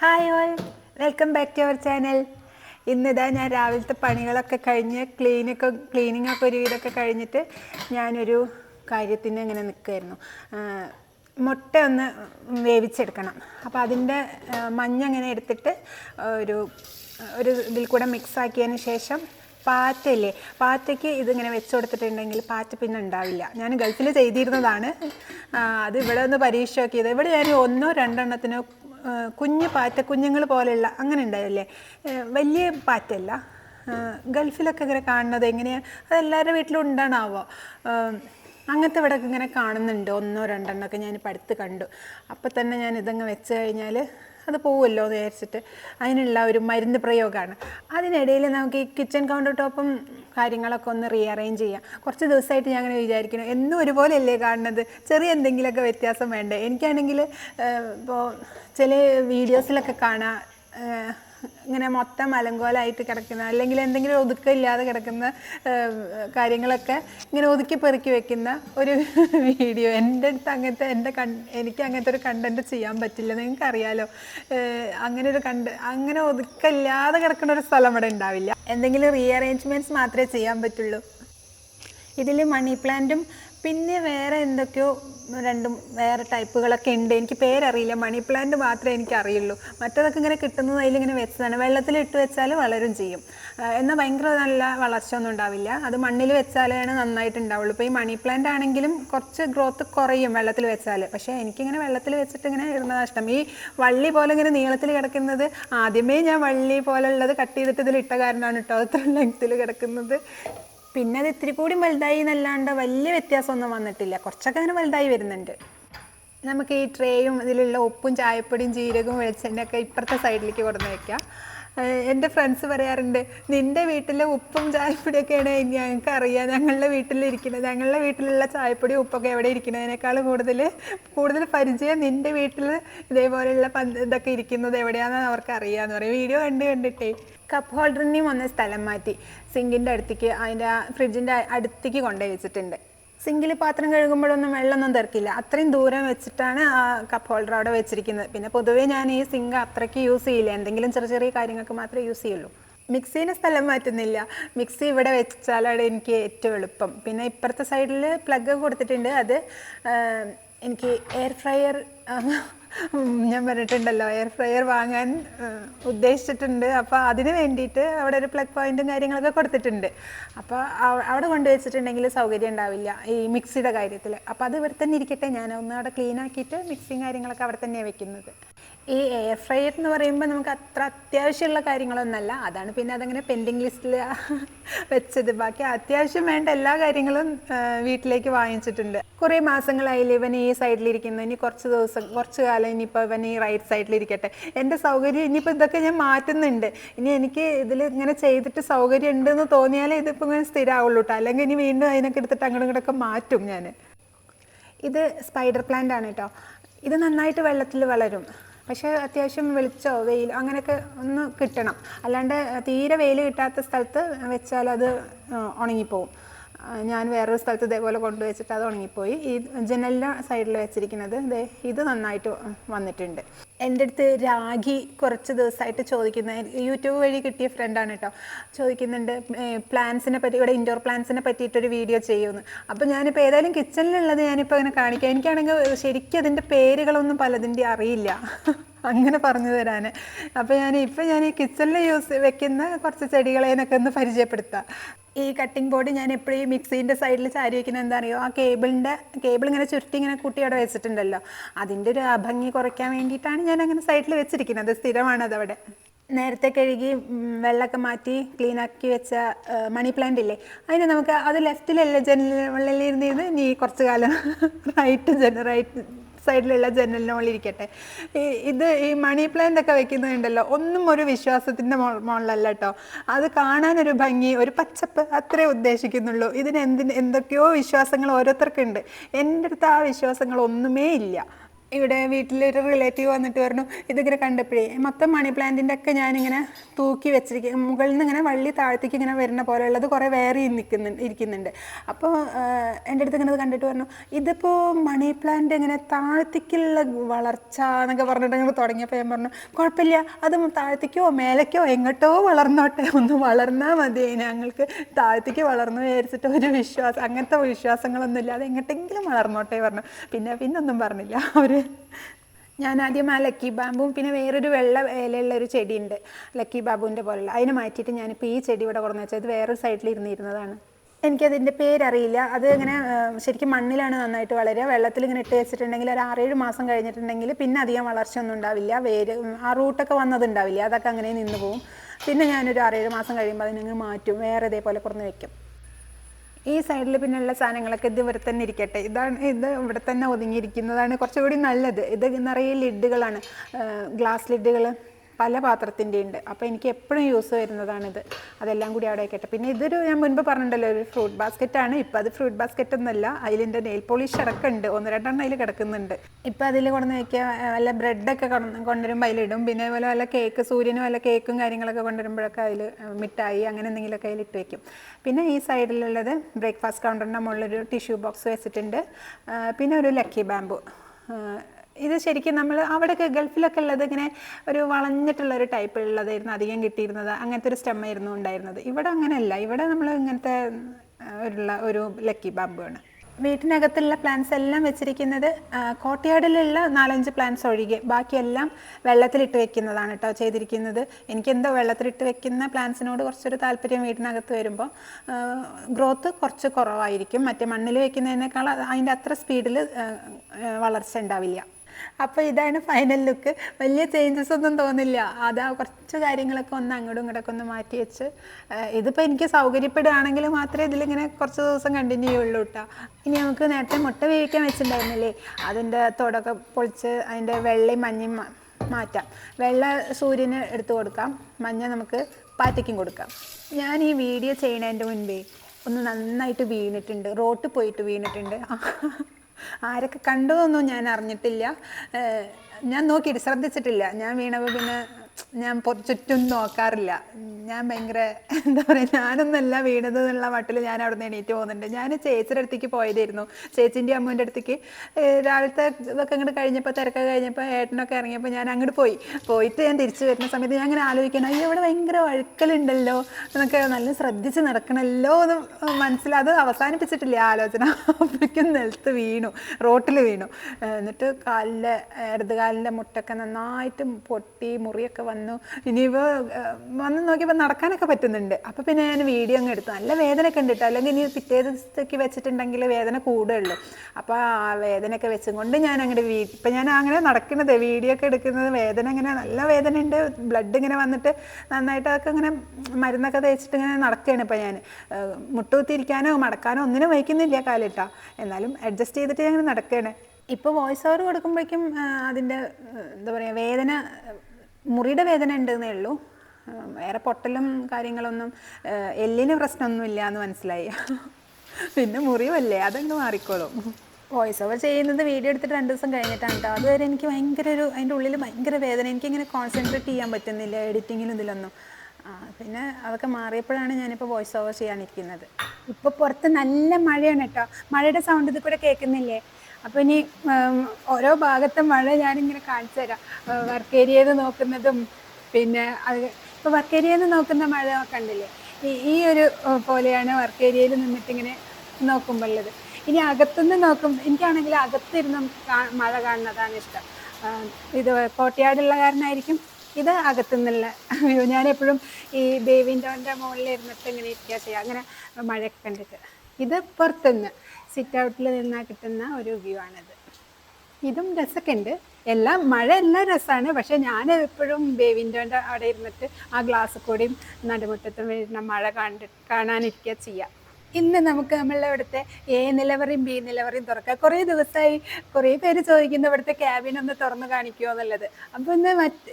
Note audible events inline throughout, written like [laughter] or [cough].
Hi all welcome back to our channel ഇന്നിതാ ഞാൻ രാവിലത്തെ പണികളൊക്കെ കഴിഞ്ഞ് ക്ലീനൊക്കെ ക്ലീനിങ് ഒക്കെ ഒരുവിധമൊക്കെ കഴിഞ്ഞിട്ട് ഞാനൊരു കാര്യത്തിന് ഇങ്ങനെ നിൽക്കുമായിരുന്നു മുട്ട ഒന്ന് വേവിച്ചെടുക്കണം. അപ്പോൾ അതിന്റെ മഞ്ഞ അങ്ങനെ എടുത്തിട്ട് ഒരു ഒരു ഇതിൽ കൂടെ മിക്സ് ആക്കിയതിന് ശേഷം പാറ്റയില്ലേ പാറ്റയ്ക്ക് ഇതിങ്ങനെ വെച്ച് കൊടുത്തിട്ടുണ്ടെങ്കിൽ പാറ്റ പിന്നെ ഉണ്ടാവില്ല. ഞാൻ ഗൾഫിൽ ചെയ്തിരുന്നതാണ്. അത് ഇവിടെ ഒന്ന് പരീക്ഷ നോക്കിയത് ഇവിടെ ഞാൻ ഒന്നോ രണ്ടെണ്ണത്തിനോ കുഞ്ഞു പാറ്റ കുഞ്ഞുങ്ങൾ പോലെയുള്ള അങ്ങനെ ഉണ്ടായില്ലേ വലിയ പാറ്റല്ല ഗൾഫിലൊക്കെ ഇങ്ങനെ കാണുന്നത് എങ്ങനെയാണ് അതെല്ലാവരുടെ വീട്ടിലും ഉണ്ടാണാവോ? അങ്ങനത്തെ ഇവിടെ ഇങ്ങനെ കാണുന്നുണ്ട്. ഒന്നോ രണ്ടെണ്ണമൊക്കെ ഞാൻ അടുത്ത് കണ്ടു. അപ്പം തന്നെ ഞാൻ ഇതങ്ങ് വെച്ച് കഴിഞ്ഞാൽ അത് പോവുമല്ലോ എന്ന് വിചാരിച്ചിട്ട് അതിനുള്ള ഒരു മരുന്ന് പ്രയോഗമാണ്. അതിനിടയിൽ നമുക്ക് ഈ കിച്ചൺ കൗണ്ടർ ടോപ്പും കാര്യങ്ങളൊക്കെ ഒന്ന് റീഅറേഞ്ച് ചെയ്യാം. കുറച്ച് ദിവസമായിട്ട് ഞാൻ അങ്ങനെ വിചാരിക്കുന്നു എന്നും ഒരുപോലെയല്ലേ കാണുന്നത്? ചെറിയ എന്തെങ്കിലുമൊക്കെ വ്യത്യാസം വേണ്ടേ? എനിക്കാണെങ്കിൽ ഇപ്പോൾ ചില വീഡിയോസിലൊക്കെ കാണാം ഇങ്ങനെ മൊത്തം മലങ്കോലായിട്ട് കിടക്കുന്ന അല്ലെങ്കിൽ എന്തെങ്കിലും ഒതുക്കമില്ലാതെ കിടക്കുന്ന കാര്യങ്ങളൊക്കെ ഇങ്ങനെ ഒതുക്കി പെറുക്കി വെക്കുന്ന ഒരു വീഡിയോ. എന്റെ അടുത്ത് അങ്ങനത്തെ എന്റെ കൺ എനിക്ക് അങ്ങനത്തെ ഒരു കണ്ടന്റ് ചെയ്യാൻ പറ്റില്ല. നിങ്ങൾക്ക് അറിയാലോ. അങ്ങനെ ഒരു കണ്ട് അങ്ങനെ ഒതുക്കമില്ലാതെ കിടക്കുന്ന ഒരു സ്ഥലം ഇവിടെ ഉണ്ടാവില്ല. എന്തെങ്കിലും റീഅറേഞ്ച്മെന്റ്സ് മാത്രമേ ചെയ്യാൻ പറ്റുള്ളൂ. ഇതിൽ മണി പ്ലാന്റും പിന്നെ വേറെ എന്തൊക്കെയോ രണ്ടും വേറെ ടൈപ്പുകളൊക്കെ ഉണ്ട്. എനിക്ക് പേരറിയില്ല. മണി പ്ലാന്റ് മാത്രമേ എനിക്ക് അറിയുള്ളൂ മറ്റതൊക്കെ ഇങ്ങനെ കിട്ടുന്നത് അതിലിങ്ങനെ വെച്ചതാണ്. വെള്ളത്തിൽ ഇട്ട് വെച്ചാൽ വളരും ചെയ്യും. എന്നാൽ ഭയങ്കര നല്ല വളർച്ച ഒന്നും ഉണ്ടാവില്ല. അത് മണ്ണിൽ വെച്ചാലാണ് നന്നായിട്ട് ഉണ്ടാവുള്ളൂ ഇപ്പോൾ ഈ മണി പ്ലാന്റ് ആണെങ്കിലും കുറച്ച് ഗ്രോത്ത് കുറയും വെള്ളത്തിൽ വെച്ചാൽ പക്ഷേ എനിക്കിങ്ങനെ വെള്ളത്തിൽ വെച്ചിട്ട് ഇങ്ങനെ ഇടുന്നതാണ് ഇഷ്ടം. ഈ വള്ളി പോലെ ഇങ്ങനെ നീളത്തിൽ കിടക്കുന്നത് ആദ്യമേ ഞാൻ വള്ളി പോലെ ഉള്ളത് കട്ട് ചെയ്തിട്ട് ഇതിൽ ഇട്ട കാരണമാണ് കേട്ടോ. അത്ര ലെങ്ത്തിൽ കിടക്കുന്നത്. പിന്നെ അത് ഇത്തിരി കൂടി വലുതായി എന്നല്ലാണ്ട് വലിയ വ്യത്യാസമൊന്നും വന്നിട്ടില്ല. കുറച്ചൊക്കെ അങ്ങനെ വലുതായി വരുന്നുണ്ട്. നമുക്ക് ഈ ട്രേയും ഇതിലുള്ള ഉപ്പും ചായപ്പൊടിയും ജീരകവും വെളിച്ചെണ്ണയൊക്കെ ഇപ്പുറത്തെ സൈഡിലേക്ക് കൊടുന്ന് ഏഹ് എന്റെ ഫ്രണ്ട്സ് പറയാറുണ്ട് നിന്റെ വീട്ടിലെ ഉപ്പും ചായപ്പൊടിയൊക്കെയാണ് ഞങ്ങൾക്ക് അറിയാം. ഞങ്ങളുടെ വീട്ടിലിരിക്കുന്നത് ഞങ്ങളുടെ വീട്ടിലുള്ള ചായപ്പൊടിയും ഉപ്പൊക്കെ എവിടെ ഇരിക്കുന്നതിനേക്കാൾ കൂടുതൽ കൂടുതൽ പരിചയം നിന്റെ വീട്ടിൽ ഇതേപോലെയുള്ള പന്ത് ഇതൊക്കെ ഇരിക്കുന്നത് എവിടെയാണെന്ന് അവർക്ക് അറിയാമെന്ന് പറയും. വീഡിയോ കണ്ട് കണ്ടിട്ടേ. കപ്പ് ഹോൾഡറിനെയും ഒന്ന് സ്ഥലം മാറ്റി. സിങ്കിന്റെ അടുത്തേക്ക് അതിന്റെ ഫ്രിഡ്ജിന്റെ അടുത്തേക്ക് കൊണ്ടുപോയി വെച്ചിട്ടുണ്ട്. സിങ്കിൽ പാത്രം കഴുകുമ്പോഴൊന്നും വെള്ളമൊന്നും തെറിക്കില്ല അത്രയും ദൂരം വെച്ചിട്ടാണ് ആ കപ്പ് ഹോൾഡർ അവിടെ വെച്ചിരിക്കുന്നത്. പിന്നെ പൊതുവേ ഞാൻ ഈ സിങ്ക് അത്രയ്ക്ക് യൂസ് ചെയ്യില്ല. എന്തെങ്കിലും ചെറിയ ചെറിയ കാര്യങ്ങൾക്ക് മാത്രമേ യൂസ് ചെയ്യുള്ളൂ. മിക്സീനെ സ്ഥലം മാറ്റുന്നില്ല. മിക്സി ഇവിടെ വെച്ചാലാണ് എനിക്ക് ഏറ്റവും എളുപ്പം. പിന്നെ ഇപ്പുറത്തെ സൈഡിൽ പ്ലഗ് കൊടുത്തിട്ടുണ്ട്. അത് എനിക്ക് എയർ ഫ്രയർ ഞാൻ പറഞ്ഞിട്ടുണ്ടല്ലോ എയർ ഫ്രയർ വാങ്ങാൻ ഉദ്ദേശിച്ചിട്ടുണ്ട്. അപ്പോൾ അതിന് വേണ്ടിയിട്ട് അവിടെ ഒരു പ്ലഗ് പോയിന്റും കാര്യങ്ങളൊക്കെ കൊടുത്തിട്ടുണ്ട്. അപ്പോൾ അവ- അവിടെ കൊണ്ടുവച്ചിട്ടുണ്ടെങ്കിൽ സൗകര്യം ഉണ്ടാവില്ല ഈ മിക്സിയുടെ കാര്യത്തിൽ അപ്പോൾ അത് ഇവിടെ തന്നെ ഇരിക്കട്ടെ. ഞാൻ ഒന്ന് അവിടെ ക്ലീൻ ആക്കിയിട്ട് മിക്സിയും കാര്യങ്ങളൊക്കെ അവിടെ തന്നെയാണ് വെക്കുന്നത്. ഈ എയർ ഫ്രയർ എന്ന് പറയുമ്പോൾ നമുക്ക് അത്ര അത്യാവശ്യമുള്ള കാര്യങ്ങളൊന്നല്ല. അതാണ് പിന്നെ അതങ്ങനെ പെൻഡിങ് ലിസ്റ്റിൽ [laughs] വെച്ചത്. ബാക്കി അത്യാവശ്യം വേണ്ട എല്ലാ കാര്യങ്ങളും വീട്ടിലേക്ക് വാങ്ങിച്ചിട്ടുണ്ട്. കുറേ മാസങ്ങളായില്ലേ ഇവൻ ഈ സൈഡിലിരിക്കുന്നു ഇനി കുറച്ച് ദിവസം കുറച്ച് കാലം ഇനിയിപ്പോൾ ഇവൻ ഈ റൈറ്റ് സൈഡിലിരിക്കട്ടെ എന്റെ സൗകര്യം ഇനിയിപ്പോൾ ഇതൊക്കെ ഞാൻ മാറ്റുന്നുണ്ട്. ഇനി എനിക്ക് ഇതിൽ ഇങ്ങനെ ചെയ്തിട്ട് സൗകര്യം ഉണ്ടെന്ന് തോന്നിയാലേ ഇതിപ്പോൾ ഇങ്ങനെ സ്ഥിരമാവുള്ളൂ കേട്ടോ അല്ലെങ്കിൽ ഇനി വീണ്ടും അതിനൊക്കെ എടുത്തിട്ട് അങ്ങോട്ടും ഇങ്ങോട്ടൊക്കെ മാറ്റും ഞാൻ ഇത് സ്പൈഡർ പ്ലാന്റ് ആണ് കേട്ടോ ഇത് നന്നായിട്ട് വെള്ളത്തിൽ വളരും. പക്ഷേ അത്യാവശ്യം വെളിച്ചോ വെയിൽ അങ്ങനെയൊക്കെ ഒന്ന് കിട്ടണം. അല്ലാണ്ട് തീരെ വെയിൽ കിട്ടാത്ത സ്ഥലത്ത് വെച്ചാൽ അത് ഉണങ്ങിപ്പോവും. ഞാൻ വേറൊരു സ്ഥലത്ത് ഇതേപോലെ കൊണ്ടുവച്ചിട്ട് അത് ഉണങ്ങിപ്പോയി. ഈ ജനലിന്റെ സൈഡിൽ വെച്ചിരിക്കുന്നത് ഇത് നന്നായിട്ട് വന്നിട്ടുണ്ട്. എന്റെ അടുത്ത് രാഖി കുറച്ച് ദിവസമായിട്ട് ചോദിക്കുന്ന യൂട്യൂബ് വഴി കിട്ടിയ ഫ്രണ്ടാണ് കേട്ടോ ചോദിക്കുന്നുണ്ട് പ്ലാന്റ്സിനെ പറ്റി ഇവിടെ ഇൻഡോർ പ്ലാന്റ്സിനെ പറ്റിയിട്ടൊരു വീഡിയോ ചെയ്യുമെന്ന് അപ്പോൾ ഞാനിപ്പോൾ ഏതായാലും കിച്ചണിലുള്ളത് ഞാനിപ്പോൾ അങ്ങനെ കാണിക്കാം. എനിക്കാണെങ്കിൽ ശരിക്കും അതിന്റെ പേരുകളൊന്നും പലതിന്റെ അറിയില്ല. [laughs] അങ്ങനെ പറഞ്ഞു തരാൻ അപ്പോൾ ഞാൻ ഇപ്പോൾ ഞാൻ ഈ കിച്ചണിൽ യൂസ് വെക്കുന്ന കുറച്ച് ചെടികളേനൊക്കെ ഒന്ന് പരിചയപ്പെടുത്താം. ഈ കട്ടിംഗ് ബോർഡ് ഞാൻ എപ്പോഴും മിക്സീന്റെ സൈഡിൽ ചാരി വെക്കുന്നത് എന്താ അറിയോ ആ കേബിളിന്റെ കേബിൾ ഇങ്ങനെ ചുരുട്ടി ഇങ്ങനെ കൂട്ടി അവിടെ വെച്ചിട്ടുണ്ടല്ലോ. അതിന്റെ ഒരു അഭംഗി കുറയ്ക്കാൻ വേണ്ടിയിട്ടാണ് ഞാൻ അങ്ങനെ സൈഡിൽ വെച്ചിരിക്കുന്നത്. സ്ഥിരമാണ് അതവിടെ. നേരത്തെ കഴുകി വെള്ളമൊക്കെ മാറ്റി ക്ലീൻ ആക്കി വെച്ച മണി പ്ലാന്റ് ഇല്ലേ? അതിന് നമുക്ക് അത് ലെഫ്റ്റിലല്ലേ ജനലിൽ ജനലിരുന്നിരുന്ന് ഇനി കുറച്ച് കാലം റൈറ്റ് ജന റൈറ്റ് സൈഡിലുള്ള ജനലിന് മുകളിൽ ഇരിക്കട്ടെ ഇത് ഈ മണി പ്ലാന്റ് ഒക്കെ വെക്കുന്നുണ്ടല്ലോ ഒന്നും ഒരു വിശ്വാസത്തിന്റെ മുകളിലല്ല കേട്ടോ അത് കാണാനൊരു ഭംഗി ഒരു പച്ചപ്പ് അത്രേ ഉദ്ദേശിക്കുന്നുള്ളൂ. ഇതിന് എന്തിന് എന്തൊക്കെയോ വിശ്വാസങ്ങൾ ഓരോരുത്തർക്കുണ്ട്. എന്റെ അടുത്ത് ആ വിശ്വാസങ്ങൾ ഒന്നുമേ ഇല്ല. ഇവിടെ വീട്ടിലൊരു റിലേറ്റീവ് വന്നിട്ട് പറഞ്ഞു ഇതിങ്ങനെ കണ്ടപ്പോഴേ മൊത്തം മണി പ്ലാന്റിന്റെ ഒക്കെ ഞാനിങ്ങനെ തൂക്കി വെച്ചിരിക്കും മുകളിൽ നിന്ന് ഇങ്ങനെ വള്ളി താഴത്തേക്ക് ഇങ്ങനെ വരുന്ന പോലെയുള്ളത് കുറേ വേറെ നിൽക്കുന്നുണ്ട് ഇരിക്കുന്നുണ്ട്. അപ്പോൾ എന്റെ അടുത്ത് ഇങ്ങനെ കണ്ടിട്ട് പറഞ്ഞു ഇതിപ്പോൾ മണി പ്ലാന്റ് ഇങ്ങനെ താഴത്തേക്കുള്ള വളർച്ച എന്നൊക്കെ പറഞ്ഞിട്ട് ഇങ്ങനെ തുടങ്ങിയപ്പോൾ ഞാൻ പറഞ്ഞു കുഴപ്പമില്ല അത് താഴത്തേക്കോ മേലേക്കോ എങ്ങോട്ടോ വളർന്നോട്ടെ ഒന്ന് വളർന്നാൽ മതി ഞങ്ങൾക്ക് താഴത്തേക്ക് വളർന്നു വിചാരിച്ചിട്ട് ഒരു വിശ്വാസം അങ്ങനത്തെ വിശ്വാസങ്ങളൊന്നും ഇല്ലാതെ എങ്ങോട്ടെങ്കിലും വളർന്നോട്ടെ പറഞ്ഞു. പിന്നെ പിന്നൊന്നും പറഞ്ഞില്ല. അവർ ഞാൻ ആദ്യം ആ ലക്കി ബാമ്പും പിന്നെ വേറൊരു വെള്ള ഇലയുള്ള ഒരു ചെടിയുണ്ട് ലക്കി ബാബുവിന്റെ പോലുള്ള. അതിനെ മാറ്റിയിട്ട് ഞാനിപ്പോൾ ഈ ചെടി ഇവിടെ കുറഞ്ഞു വെച്ചത് വേറൊരു സൈഡിൽ ഇരുന്നിരുന്നതാണ്. എനിക്കതിന്റെ പേരറിയില്ല. അത് ഇങ്ങനെ ശരിക്കും മണ്ണിലാണ് നന്നായിട്ട് വളരുക. വെള്ളത്തിൽ ഇങ്ങനെ ഇട്ട് വെച്ചിട്ടുണ്ടെങ്കിൽ ഒരു ആറേഴ് മാസം കഴിഞ്ഞിട്ടുണ്ടെങ്കിൽ പിന്നെ അധികം വളർച്ച ഒന്നും ഉണ്ടാവില്ല. വേര് ആ റൂട്ടൊക്കെ വന്നതുണ്ടാവില്ല. അതൊക്കെ അങ്ങനെ നിന്ന് പോകും പിന്നെ ഞാനൊരു ആറേഴ് മാസം കഴിയുമ്പോൾ അതിനങ്ങ് മാറ്റും. വേറെ ഇതേപോലെ കുറഞ്ഞ് വെക്കും. ഈ സൈഡിൽ പിന്നെയുള്ള സാധനങ്ങളൊക്കെ ഇത് ഇവിടെ തന്നെ ഇരിക്കട്ടെ. ഇതാണ് ഇത് ഇവിടെ തന്നെ ഒതുങ്ങിയിരിക്കുന്നതാണ് കുറച്ചുകൂടി നല്ലത്. ഇത് നിറയെ ലിഡുകളാണ്. ഗ്ലാസ് ലിഡുകൾ പല പാത്രത്തിന്റെ ഉണ്ട്. അപ്പോൾ എനിക്ക് എപ്പോഴും യൂസ് വരുന്നതാണിത്. അതെല്ലാം കൂടി അവിടെ കേട്ടെ പിന്നെ ഇതൊരു ഞാൻ മുൻപ് പറഞ്ഞിട്ടുണ്ടല്ലോ ഒരു ഫ്രൂട്ട് ആണ്. ഇപ്പോൾ അത് ഫ്രൂട്ട് ബാസ്ക്കറ്റ് ഒന്നല്ല അതിലിന്റെ നെയിൽ പോളിഷ് ഇറക്കുന്നുണ്ട് ഒന്ന് രണ്ടെണ്ണം അതിൽ കിടക്കുന്നുണ്ട്. ഇപ്പോൾ അതിൽ കൊണ്ടു വയ്ക്കുക വല്ല ബ്രെഡൊക്കെ കൊണ്ടുവരുമ്പോൾ അതിലിടും. പിന്നെ അതുപോലെ വല്ല കേക്ക് സൂര്യന് വല്ല കേക്കും കാര്യങ്ങളൊക്കെ കൊണ്ടുവരുമ്പോഴൊക്കെ അതിൽ മിഠായി അങ്ങനെ എന്തെങ്കിലുമൊക്കെ അതിലിട്ട് വയ്ക്കും പിന്നെ ഈ സൈഡിലുള്ളത് ബ്രേക്ക്ഫാസ്റ്റ് കൗണ്ടറിന്റെ മുകളിലൊരു ടിഷ്യൂ ബോക്സ് വെച്ചിട്ടുണ്ട്. പിന്നെ ഒരു ലക്കി ബാമ്പു ഇത് ശരിക്കും നമ്മൾ അവിടെയൊക്കെ ഗൾഫിലൊക്കെ ഉള്ളത് ഇങ്ങനെ ഒരു വളഞ്ഞിട്ടുള്ള ഒരു ടൈപ്പ് ഉള്ളതായിരുന്നു അധികം കിട്ടിയിരുന്നത്. അങ്ങനത്തെ ഒരു സ്റ്റെം ആയിരുന്നു ഉണ്ടായിരുന്നത്. ഇവിടെ അങ്ങനെയല്ല. ഇവിടെ നമ്മൾ ഇങ്ങനത്തെ ഉള്ള ഒരു ലക്കി ബാമ്പു ആണ്. വീട്ടിനകത്തുള്ള പ്ലാന്റ്സ് എല്ലാം വെച്ചിരിക്കുന്നത് കോട്ടയാടിലുള്ള നാലഞ്ച് പ്ലാന്റ്സ് ഒഴികെ. ബാക്കിയെല്ലാം വെള്ളത്തിലിട്ട് വെക്കുന്നതാണ് കേട്ടോ ചെയ്തിരിക്കുന്നത്. എനിക്കെന്തോ വെള്ളത്തിലിട്ട് വെക്കുന്ന പ്ലാന്റ്സിനോട് കുറച്ചൊരു താല്പര്യം വീട്ടിനകത്ത് വരുമ്പോൾ ഗ്രോത്ത് കുറച്ച് കുറവായിരിക്കും. മറ്റേ മണ്ണിൽ വെക്കുന്നതിനേക്കാൾ അതിന്റെ അത്ര സ്പീഡിൽ വളർച്ച ഉണ്ടാവില്ല. അപ്പോൾ ഇതാണ് ഫൈനൽ ലുക്ക് വലിയ ചേഞ്ചസ് ഒന്നും തോന്നില്ല. അതാ കുറച്ച് കാര്യങ്ങളൊക്കെ ഒന്ന് അങ്ങോട്ടും ഇങ്ങോട്ടൊക്കെ ഒന്ന് മാറ്റി വെച്ച്. ഇതിപ്പോൾ എനിക്ക് സൗകര്യപ്പെടുകയാണെങ്കിൽ മാത്രമേ ഇതിലിങ്ങനെ കുറച്ച് ദിവസം കണ്ടിന്യൂ ചെയ്യുള്ളൂ കേട്ടോ ഇനി നമുക്ക് നേരത്തെ മുട്ട വേവിക്കാൻ വെച്ചിട്ടുണ്ടായിരുന്നില്ലേ? അതിന്റെ തൊടൊക്കെ പൊളിച്ച് അതിന്റെ വെള്ളയും മഞ്ഞയും മാറ്റാം. വെള്ള സൂര്യന് എടുത്തു കൊടുക്കാം. മഞ്ഞ നമുക്ക് പാറ്റയ്ക്കും കൊടുക്കാം. ഞാൻ ഈ വീഡിയോ ചെയ്യുന്നതിന്റെ മുൻപേ ഒന്ന് നന്നായിട്ട് വീണിട്ടുണ്ട്. റോട്ട് പോയിട്ട് വീണിട്ടുണ്ട്. [laughs] ആരൊക്കെ കണ്ടു എന്നൊന്നും ഞാൻ അറിഞ്ഞിട്ടില്ല. ഞാൻ നോക്കിയിട്ട് ശ്രദ്ധിച്ചിട്ടില്ല. ഞാൻ വീണപ്പോൾ പിന്നെ ഞാൻ ചുറ്റും നോക്കാറില്ല. ഞാൻ ഭയങ്കര എന്താ പറയുക ഞാനൊന്നല്ല വീണത് എന്നുള്ള മട്ടിൽ ഞാൻ അവിടെ നിന്ന് എണീറ്റ് പോകുന്നുണ്ട്. ഞാൻ ചേച്ചിയുടെ അടുത്തേക്ക് പോയതായിരുന്നു. ചേച്ചിന്റെ അമ്മൂന്റെ അടുത്തേക്ക്. രാവിലത്തെ ഇതൊക്കെ അങ്ങോട്ട് കഴിഞ്ഞപ്പോൾ തിരക്കൊക്കെ കഴിഞ്ഞപ്പോൾ ഏട്ടനൊക്കെ ഇറങ്ങിയപ്പോൾ ഞാൻ അങ്ങോട്ട് പോയി. പോയിട്ട് ഞാൻ തിരിച്ചു വരുന്ന സമയത്ത് ഞാൻ അങ്ങനെ ആലോചിക്കണം അയ്യോ ഇവിടെ ഭയങ്കര വഴുക്കലുണ്ടല്ലോ എന്നൊക്കെ നല്ല ശ്രദ്ധിച്ച് നടക്കണമല്ലോ എന്ന് മനസ്സിൽ അത് അവസാനിപ്പിച്ചിട്ടില്ല ആലോചന. അപ്പോഴേക്കും നിലത്ത് വീണു റോട്ടിൽ വീണു. എന്നിട്ട് കാലിന്റെ ഇടത് കാലിന്റെ മുട്ടൊക്കെ നന്നായിട്ട് പൊട്ടി മുറിയൊക്കെ വന്നു. ഇനിയിപ്പോൾ വന്ന് നോക്കിയപ്പോൾ നടക്കാനൊക്കെ പറ്റുന്നുണ്ട്. അപ്പോൾ പിന്നെ ഞാൻ വീഡിയോ അങ്ങ് എടുത്തു. നല്ല വേദനയൊക്കെ ഉണ്ട് കേട്ടോ. അല്ലെങ്കിൽ ഇനി പിറ്റേ ദിവസത്തേക്ക് വെച്ചിട്ടുണ്ടെങ്കിൽ വേദന കൂടുകയുള്ളൂ. അപ്പോൾ ആ വേദനയൊക്കെ വെച്ചും കൊണ്ട് ഞാൻ അങ്ങോട്ട് വീ ഇപ്പം ഞാൻ അങ്ങനെ നടക്കുന്നത് വീഡിയോ ഒക്കെ എടുക്കുന്നത് വേദന ഇങ്ങനെ നല്ല വേദന ഉണ്ട് ബ്ലഡ് ഇങ്ങനെ വന്നിട്ട് നന്നായിട്ട് അതൊക്കെ ഇങ്ങനെ മരുന്നൊക്കെ തേച്ചിട്ട് ഇങ്ങനെ നടക്കുകയാണ് ഇപ്പം ഞാൻ മുട്ടുകുത്തിയിരിക്കാനോ മടക്കാനോ ഒന്നിനും വഹിക്കുന്നില്ല കാലിട്ടാ. എന്നാലും അഡ്ജസ്റ്റ് ചെയ്തിട്ട് ഞാൻ നടക്കുകയാണ്. ഇപ്പോൾ വോയിസ് ഓവർ കൊടുക്കുമ്പോഴേക്കും അതിന്റെ എന്താ പറയുക വേദന മുറിയുടെ വേദന ഉണ്ടെന്നേ ഉള്ളൂ. വേറെ പൊട്ടലും കാര്യങ്ങളൊന്നും എല്ലിന് പ്രശ്നമൊന്നുമില്ല എന്ന് മനസ്സിലായി. പിന്നെ മുറിവല്ലേ അതങ്ങ് മാറിക്കോളും. വോയിസ് ഓവർ ചെയ്യുന്നത് വീഡിയോ എടുത്തിട്ട് രണ്ട് ദിവസം കഴിഞ്ഞിട്ടാണ് കേട്ടോ അതുവരെ എനിക്ക് ഭയങ്കര ഒരു അതിന്റെ ഉള്ളിൽ ഭയങ്കര വേദന. എനിക്കിങ്ങനെ കോൺസെൻട്രേറ്റ് ചെയ്യാൻ പറ്റുന്നില്ല എഡിറ്റിങ്ങിലും ഇതിലൊന്നും. പിന്നെ അതൊക്കെ മാറിയപ്പോഴാണ് ഞാനിപ്പോൾ വോയിസ് ഓവർ ചെയ്യാനിരിക്കുന്നത്. ഇപ്പോൾ പുറത്ത് നല്ല മഴയാണ് കേട്ടോ മഴയുടെ സൗണ്ട് ഇത് കൂടെ കേൾക്കുന്നില്ലേ? അപ്പോൾ ഇനി ഓരോ ഭാഗത്തും മഴ ഞാനിങ്ങനെ കാണിച്ചു തരാം. വർക്ക് ഏരിയയിൽ നോക്കുന്നതും പിന്നെ അത് ഇപ്പോൾ വർക്ക് ഏരിയയിൽ നോക്കുന്ന മഴ കണ്ടില്ലേ ഈ ഒരു പോലെയാണ് വർക്ക് ഏരിയയിൽ നിന്നിട്ട് ഇങ്ങനെ നോക്കുമ്പോഴുള്ളത് ഇനി അകത്തുനിന്ന് നോക്കും എനിക്കാണെങ്കിൽ അകത്തിരുന്ന് മഴ കാണുന്നതാണ് ഇഷ്ടം. ഇത് കോട്ടയാടുള്ള കാരണമായിരിക്കും ഇത് അകത്തുനിന്നുള്ള. വ്യൂ ഞാനെപ്പോഴും ഈ ബേവിന്റെ മുകളിൽ ഇരുന്നിട്ട് ഇങ്ങനെ ഇരിക്കുക ചെയ്യുക അങ്ങനെ മഴയൊക്കെ കണ്ടിട്ട്. ഇത് പുറത്തുനിന്ന് സിറ്റ് ഔട്ടിൽ നിന്നാൽ കിട്ടുന്ന ഒരു വ്യൂ ആണിത്. ഇതും രസമൊക്കെ ഉണ്ട് എല്ലാം മഴ എല്ലാം രസമാണ് പക്ഷെ ഞാൻ എപ്പോഴും ബേവിന്റെ അവിടെ ഇരുന്നിട്ട് ആ ഗ്ലാസ് കൂടിയും നടുമുറ്റത്തും വരുന്ന മഴ കണ്ടി കാണാനിരിക്കുക ചെയ്യുക ഇന്ന് നമുക്ക് നമ്മളുടെ അവിടുത്തെ എ നിലവറയും ബി നിലവറയും തുറക്കാം. കുറേ ദിവസമായി കുറേ പേര് ചോദിക്കുന്നു ഇവിടുത്തെ ക്യാബിൻ ഒന്ന് തുറന്ന് കാണിക്കുമോ എന്നുള്ളത്. അപ്പോൾ ഇന്ന് മറ്റ്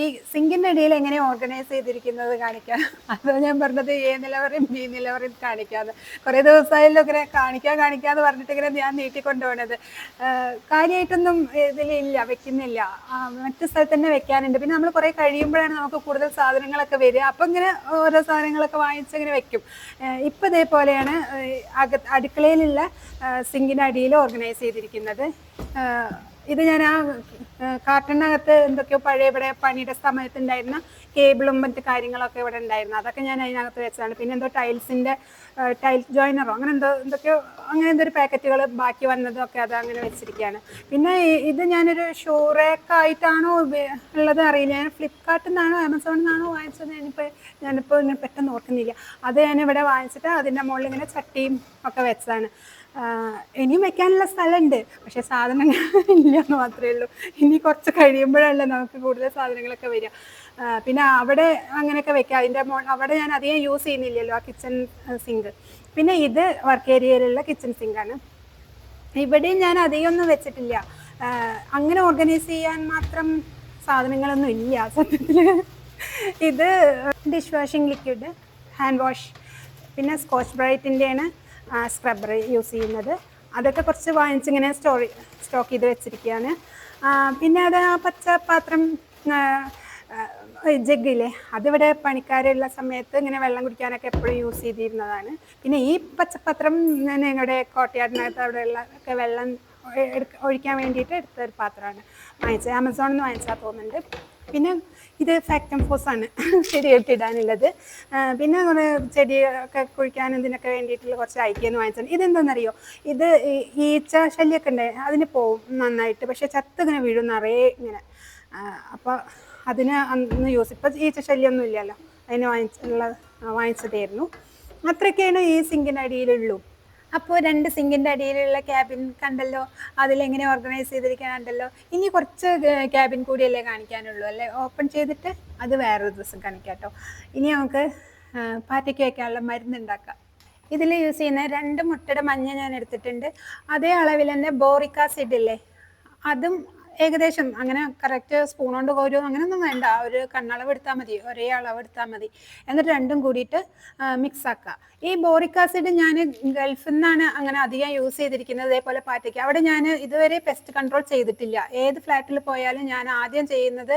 ഈ- സിങ്കിന്റെ ഇടയിൽ എങ്ങനെ ഓർഗനൈസ് ചെയ്തിരിക്കുന്നത് കാണിക്കാം. [laughs] അതോ ഞാൻ പറഞ്ഞത് എ നിലവറയും ബി നിലവറയും കാണിക്കാമെന്ന് കുറേ ദിവസമായല്ലോ ഇങ്ങനെ കാണിക്കാൻ കാണിക്കാന്ന് പറഞ്ഞിട്ട് ഇങ്ങനെ ഞാൻ നീട്ടിക്കൊണ്ടുപോകണത് കാര്യമായിട്ടൊന്നും ഇതിലില്ല വെക്കുന്നില്ല. മറ്റു സ്ഥലത്ത് തന്നെ വെക്കാനുണ്ട്. പിന്നെ നമ്മൾ കുറേ കഴിയുമ്പോഴാണ് നമുക്ക് കൂടുതൽ സാധനങ്ങളൊക്കെ വരിക. അപ്പം ഇങ്ങനെ ഓരോ സാധനങ്ങളൊക്കെ വാങ്ങിച്ച് ഇങ്ങനെ വെക്കും. ഇപ്പം ഇതേപോലെയാണ് ഏഹ്, അക അടുക്കളയിലുള്ള സിങ്കിന്റെ അടിയിൽ ഓർഗനൈസ് ചെയ്തിരിക്കുന്നത്. ഇത് ഞാൻ ആ കാർട്ടണിനകത്ത് എന്തൊക്കെയോ പഴയ ഇവിടെ പണിയുടെ സമയത്ത് ഉണ്ടായിരുന്ന കേബിളും മറ്റു കാര്യങ്ങളൊക്കെ ഇവിടെ ഉണ്ടായിരുന്നു. അതൊക്കെ ഞാൻ അതിനകത്ത് വെച്ചതാണ്. പിന്നെ എന്തോ ടൈൽസിന്റെ ടൈൽ ജോയിനറോ അങ്ങനെ എന്തോ എന്തൊക്കെയോ അങ്ങനെ എന്തോ പാക്കറ്റുകൾ ബാക്കി വന്നതും ഒക്കെ അത് അങ്ങനെ വെച്ചിരിക്കുകയാണ്. പിന്നെ ഇത് ഞാനൊരു ഷോറേക്ക് ആയിട്ടാണോ ഉപ- ഉള്ളത് അറിയില്ല. ഞാൻ ഫ്ലിപ്കാർട്ടിൽ നിന്നാണോ ആമസോണിൽ നിന്നാണോ വാങ്ങിച്ചത്? ഞാനിപ്പോൾ ഞാനിപ്പോൾ ഇങ്ങനെ പെട്ടെന്ന് ഓർക്കുന്നില്ല. അത് ഞാൻ ഇവിടെ വാങ്ങിച്ചിട്ട് അതിന്റെ മുകളിൽ ഇങ്ങനെ ചട്ടിയും ഒക്കെ വെച്ചതാണ്. ഇനിയും വെക്കാനുള്ള സ്ഥലമുണ്ട് പക്ഷെ സാധനങ്ങൾ [laughs] ഇല്ല എന്ന് മാത്രമേ ഉള്ളൂ. ഇനി കുറച്ച് കഴിയുമ്പോഴല്ലേ നമുക്ക് കൂടുതൽ സാധനങ്ങളൊക്കെ വരിക. പിന്നെ അവിടെ അങ്ങനെയൊക്കെ വെക്കാം. അതിന്റെ അവിടെ ഞാൻ അധികം യൂസ് ചെയ്യുന്നില്ലല്ലോ ആ കിച്ചൺ സിങ്ക് പിന്നെ ഇത് വർക്ക് ഏരിയയിലുള്ള കിച്ചൺ സിങ്കാണ് ഇവിടെയും ഞാൻ അധികം ഒന്നും വെച്ചിട്ടില്ല അങ്ങനെ ഓർഗനൈസ് ചെയ്യാൻ മാത്രം സാധനങ്ങളൊന്നും ഇല്ല. [laughs] സത്യത്തിൽ ഇത് dish washing liquid hand wash പിന്നെ സ്കോച്ച് ബ്രൈറ്റിന്റെയാണ് സ്ക്രബ്ബർ യൂസ് ചെയ്യുന്നത്. അതൊക്കെ കുറച്ച് വാങ്ങിച്ചിങ്ങനെ സ്റ്റോർ സ്റ്റോക്ക് ചെയ്ത് വെച്ചിരിക്കുകയാണ്. പിന്നെ അത് ആ പച്ച പാത്രം ജഗ്ഗില്ലേ അതിവിടെ പണിക്കാരുള്ള സമയത്ത് ഇങ്ങനെ വെള്ളം കുടിക്കാനൊക്കെ എപ്പോഴും യൂസ് ചെയ്തിരുന്നതാണ്. പിന്നെ ഈ പച്ചപ്പാത്രം ഞാൻ ഞങ്ങളുടെ കോട്ടയാടിനകത്ത് അവിടെയുള്ള ഒക്കെ വെള്ളം ഒഴിക്കാൻ വേണ്ടിയിട്ട് എടുത്ത ഒരു പാത്രമാണ്. വാങ്ങിച്ചത്. ആമസോണിൽ നിന്ന് വാങ്ങിച്ചാൽ തോന്നുന്നുണ്ട്. പിന്നെ ഇത് ഫാക്ടം ആണ് ചെടികൾക്ക് ഇടാനുള്ളത്. പിന്നെ കുറേ ചെടിയൊക്കെ കുഴിക്കാനും ഇതിനൊക്കെ വേണ്ടിയിട്ടുള്ള കുറച്ച് ഐക്യെന്ന് വാങ്ങിച്ചാൽ ഇതെന്താണെന്നറിയോ ഇത് ഈച്ച ശല്യമൊക്കെ ഉണ്ട്. അതിന് പോവും നന്നായിട്ട്. പക്ഷെ ചത്ത് ഇങ്ങനെ വീഴും നിറയെ ഇങ്ങനെ. അപ്പോൾ അതിന് അന്ന് യൂസ് ഇപ്പം ഈച്ച ശല്യമൊന്നും ഇല്ലല്ലോ. അതിന് വാങ്ങിച്ചുള്ള വാങ്ങിച്ചതായിരുന്നു. അത്രയൊക്കെയാണ് ഈ സിങ്കിന്റെ അടിയിലുള്ളൂ അപ്പോൾ രണ്ട് സിങ്കിന്റെ അടിയിലുള്ള ക്യാബിൻ കണ്ടല്ലോ? അതിലെങ്ങനെ ഓർഗനൈസ് ചെയ്തിരിക്കാനുണ്ടല്ലോ ഇനി കുറച്ച് ക്യാബിൻ കൂടിയല്ലേ കാണിക്കാനുള്ളൂ അല്ലേ? ഓപ്പൺ ചെയ്തിട്ട് അത് വേറൊരു ദിവസം കാണിക്കാം കേട്ടോ ഇനി നമുക്ക് പാറ്റയ്ക്ക് വയ്ക്കാനുള്ള മരുന്ന് ഉണ്ടാക്കാം ഇതിൽ യൂസ് ചെയ്യുന്ന രണ്ട് മുട്ടയുടെ മഞ്ഞ ഞാൻ എടുത്തിട്ടുണ്ട്. അതേ അളവിൽ തന്നെ ബോറിക് ആസിഡ് ഇല്ലേ? അതും ഏകദേശം അങ്ങനെ കറക്റ്റ് സ്പൂൺ കൊണ്ട് കോരുമോ അങ്ങനെയൊന്നും വേണ്ട. ഒരു കണ്ണളവ് എടുത്താൽ മതി. ഒരേ അളവ് എടുത്താൽ മതി. എന്നിട്ട് രണ്ടും കൂടിയിട്ട് മിക്സ് ആക്കുക ഈ ബോറിക് ആസിഡ് ഞാൻ ഗൾഫിൽ നിന്നാണ് അങ്ങനെ അധികം യൂസ് ചെയ്തിരിക്കുന്നത്. ഇതേപോലെ പാറ്റയ്ക്ക്. അവിടെ ഞാൻ ഇതുവരെ പെസ്റ്റ് കൺട്രോൾ ചെയ്തിട്ടില്ല. ഏത് ഫ്ലാറ്റിൽ പോയാലും ഞാൻ ആദ്യം ചെയ്യുന്നത്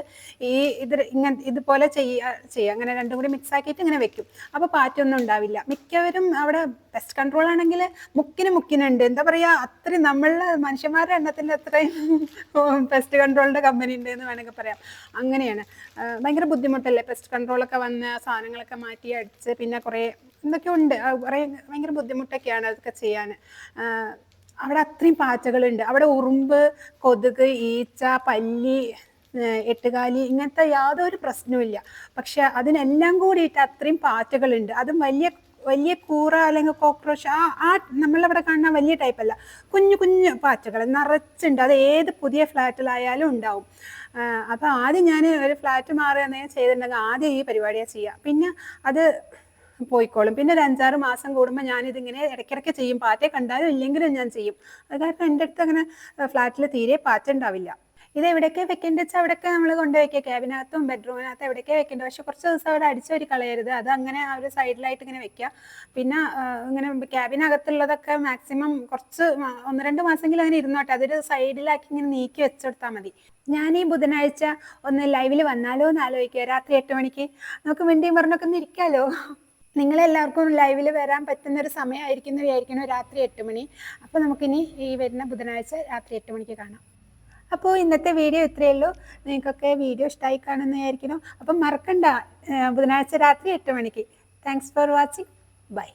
ഈ ഇത് ഇങ്ങനെ ഇതുപോലെ ചെയ്യുക ചെയ്യുക അങ്ങനെ രണ്ടും കൂടി മിക്സ് ആക്കിയിട്ട് ഇങ്ങനെ വെക്കും. അപ്പോൾ പാറ്റൊന്നും ഉണ്ടാവില്ല. മിക്കവരും അവിടെ പെസ്റ്റ് കൺട്രോൾ ആണെങ്കിൽ മുക്കിന് മുക്കിനുണ്ട്. എന്താ പറയുക അത്രയും നമ്മളുടെ മനുഷ്യന്മാരുടെ എണ്ണത്തിന്റെ അത്രയും പെസ്റ്റ് കൺട്രോളിന്റെ കമ്പനി ഉണ്ട് എന്ന് വേണമെങ്കിൽ പറയാം. അങ്ങനെയാണ്. ഭയങ്കര ബുദ്ധിമുട്ടല്ലേ? പെസ്റ്റ് കൺട്രോളൊക്കെ വന്ന് സാധനങ്ങളൊക്കെ മാറ്റി അടിച്ച് പിന്നെ കുറേ എന്തൊക്കെ ഉണ്ട്? കുറേ ഭയങ്കര ബുദ്ധിമുട്ടൊക്കെയാണ് അതൊക്കെ ചെയ്യാൻ. അവിടെ അത്രയും പാറ്റകളുണ്ട്. അവിടെ ഉറുമ്പ് കൊതുക് ഈച്ച പല്ലി എട്ടുകാലി ഇങ്ങനത്തെ യാതൊരു പ്രശ്നവുമില്ല പക്ഷെ അതിനെല്ലാം കൂടിയിട്ട് അത്രയും പാറ്റകളുണ്ട്. അതും വലിയ വലിയ കൂറ അല്ലെങ്കിൽ കോക്രോച്ച് ആ ആ നമ്മളവിടെ കാണുന്ന വലിയ ടൈപ്പല്ല കുഞ്ഞു കുഞ്ഞു പാറ്റകൾ നിറച്ചുണ്ട്. അത് ഏത് പുതിയ ഫ്ലാറ്റിലായാലും ഉണ്ടാവും. അപ്പോൾ ആദ്യം ഞാൻ ഒരു ഫ്ലാറ്റ് മാറുകയെന്നേ ചെയ്തിട്ടുണ്ടെങ്കിൽ ആദ്യം ഈ പരിപാടിയാണ് ചെയ്യുക. പിന്നെ അത് പോയിക്കോളും. പിന്നെ ഒരു അഞ്ചാറ് മാസം കൂടുമ്പോൾ ഞാനിതിങ്ങനെ ഇടയ്ക്കിടയ്ക്ക് ചെയ്യും. പാറ്റയെ കണ്ടാലും ഇല്ലെങ്കിലും ഞാൻ ചെയ്യും. അതായത് എന്റെ അടുത്ത് അങ്ങനെ ഫ്ലാറ്റിൽ തീരെ പാറ്റ ഉണ്ടാവില്ല. ഇത് എവിടെയൊക്കെ വെക്കേണ്ടത് വെച്ചാൽ അവിടെയൊക്കെ നമ്മൾ കൊണ്ടുവയ്ക്കുക ക്യാബിനകത്തും ബെഡ്റൂമിനകത്തും എവിടെയൊക്കെ വെക്കേണ്ടത്. പക്ഷെ കുറച്ച് ദിവസം അവിടെ അടിച്ചൊരു കളയരുത്. അത് അങ്ങനെ ആ ഒരു സൈഡിലായിട്ട് ഇങ്ങനെ വെക്കുക പിന്നെ ഇങ്ങനെ ക്യാബിനകത്തുള്ളതൊക്കെ മാക്സിമം കുറച്ച് ഒന്ന് രണ്ട് മാസമെങ്കിലും അങ്ങനെ ഇരുന്നോട്ടെ അതൊരു സൈഡിലാക്കി ഇങ്ങനെ നീക്കി വെച്ചെടുത്താൽ മതി. ഞാൻ ഈ ബുധനാഴ്ച ഒന്ന് ലൈവിൽ വന്നാലോ എന്ന് ആലോചിക്കുക രാത്രി എട്ട് മണിക്ക്. നമുക്ക് വേണ്ടിയും പറഞ്ഞൊക്കെ ഒന്ന് ഇരിക്കാലോ? നിങ്ങളെല്ലാവർക്കും ലൈവിൽ വരാൻ പറ്റുന്ന ഒരു സമയമായിരിക്കും എന്ന് വിചാരിക്കുന്നു. രാത്രി എട്ട് മണി. അപ്പോൾ നമുക്കിനി ഈ വരുന്ന ബുധനാഴ്ച രാത്രി എട്ട് മണിക്ക് കാണാം. അപ്പോൾ ഇന്നത്തെ വീഡിയോ ഇത്രയേ ഉള്ളൂ. നിങ്ങൾക്കൊക്കെ വീഡിയോ ഇഷ്ടമായി കാണുമെന്ന് വിചാരിക്കുന്നു. അപ്പം മറക്കണ്ട. ബുധനാഴ്ച രാത്രി എട്ട് മണിക്ക്. Thanks for watching bye